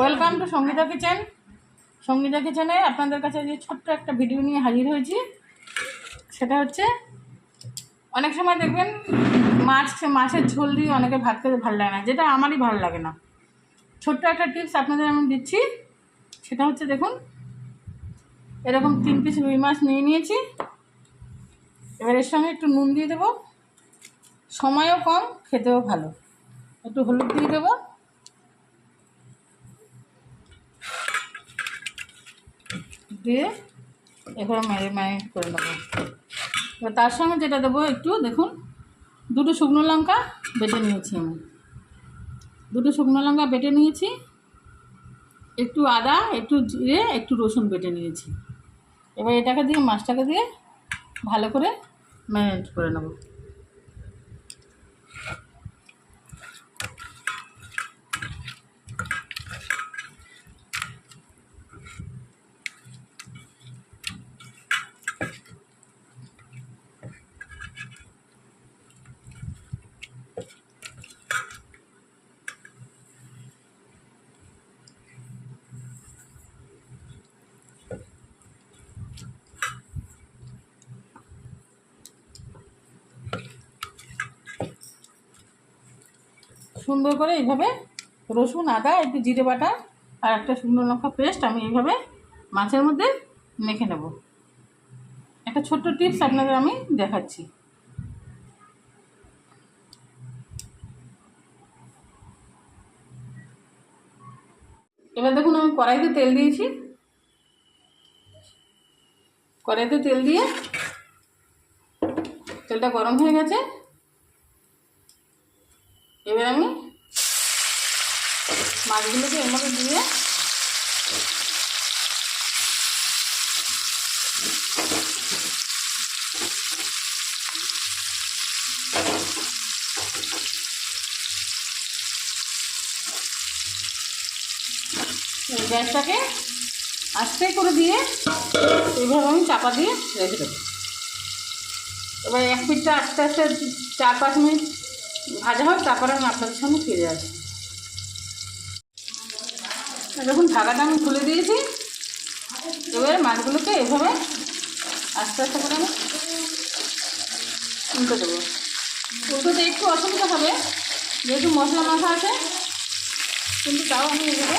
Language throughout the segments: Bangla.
Welcome to Sangeeta kitchen Sangeeta কিচেনে আপনাদের কাছে যে ছোট্ট একটা ভিডিও নিয়ে হাজির হয়েছি, সেটা হচ্ছে, অনেক সময় দেখবেন মাছ, মাছের ঝোল দিয়ে অনেকে ভাত খেতে ভালো লাগে না, যেটা আমারই ভালো লাগে না। ছোট্ট একটা টিপস আপনাদের আমি দিচ্ছি, সেটা হচ্ছে দেখুন, এরকম তিন পিস রুই মাছ নিয়ে নিয়েছি। এবার এর সঙ্গে একটু নুন দিয়ে দেবো। সময়ও কম, খেতেও ভালো। একটু হলুদ দিয়ে দেবো। দিয়ে ম্যারি ম্যারিনেট করে নেব। এবার তার সঙ্গে যেটা দেবো একটু, দেখুন, দুটো শুকনো লঙ্কা বেটে নিয়েছি আমি। দুটো শুকনো লঙ্কা বেটে নিয়েছি, একটু আদা, একটু জিরে, একটু রসুন বেটে নিয়েছি। এবার এটাকে দিয়ে মাছটাকে দিয়ে ভালো করে ম্যারিনেট করে নেব। সুন্দর করে এইভাবে রসুন, আদা, একটু জিরে বাটা আর একটা শুকনো লঙ্কা পেস্ট আমি এইভাবে মাছের মধ্যে মেখে নেব। একটা ছোট্ট টিপস আপনাদের আমি দেখাচ্ছি। এবার দেখুন আমি কড়াইতে তেল দিয়েছি। কড়াইতে তেল দিয়ে তেলটা গরম হয়ে গেছে। এবার আমি মাছগুলোকে এর মধ্যে দিয়ে গ্যাসটাকে আস্তে করে দিয়ে এইভাবে আমি চাপা দিয়ে রেখে দেবো। এবার এক পিঠটা আস্তে আস্তে চার পাঁচ মিনিট ভাজা হোক, তারপরে আমি আপনাদের সামনে ফিরে আসি দেখুন ঢাকাটা আমি খুলে দিয়েছি। এবার মাছগুলোকে এভাবে আস্তে আস্তে করে আমি উল্টে দেবো। উল্টোতে একটু অসুবিধা হবে, যেহেতু মশলা মাখা আছে, কিন্তু তাও আমি এভাবে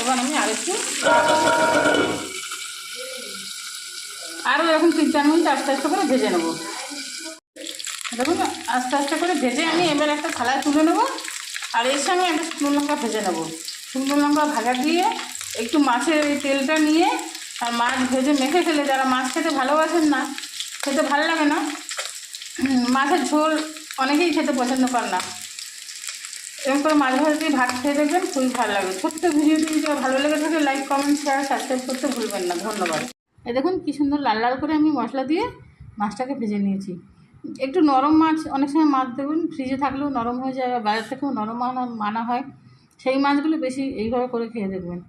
এবার আমি আরেকটু। আরও এরকম তিন চার মিনিট আস্তে আস্তে করে ভেজে নেব। দেখুন, আস্তে আস্তে করে ভেজে আমি এবার একটা থালায় তুলে নেব। আর এর সঙ্গে একটা শুকনো লঙ্কা ভেজে নেব। শুকনো লঙ্কা ভাজা দিয়ে একটু মাছের এই তেলটা নিয়ে আর মাছ ভেজে মেখে খেলে যারা মাছ খেতে ভালোবাসেন না, খেতে ভালো লাগে না। মাছের ঝোল অনেকেই খেতে পছন্দ করে না। এরকম করে মাঝে মাঝে দিয়ে ভাত খেয়ে দেখবেন খুবই ভালো লাগবে। ছোট্ট ভিডিওটি যদি ভালো লেগে থাকে লাইক কমেন্ট শেয়ার সাবস্ক্রাইব করতে ভুলবেন না। ধন্যবাদ। এ দেখুন কী সুন্দর লাল লাল করে আমি মশলা দিয়ে মাছটাকে ভেজে নিয়েছি। একটু নরম মাছ, অনেক সময় মাছ দেবেন ফ্রিজে থাকলেও নরম হয়ে যায় বাজার থেকেও নরম মানা হয়। সেই মাছগুলো বেশি এইভাবে করে খেয়ে দেখবেন।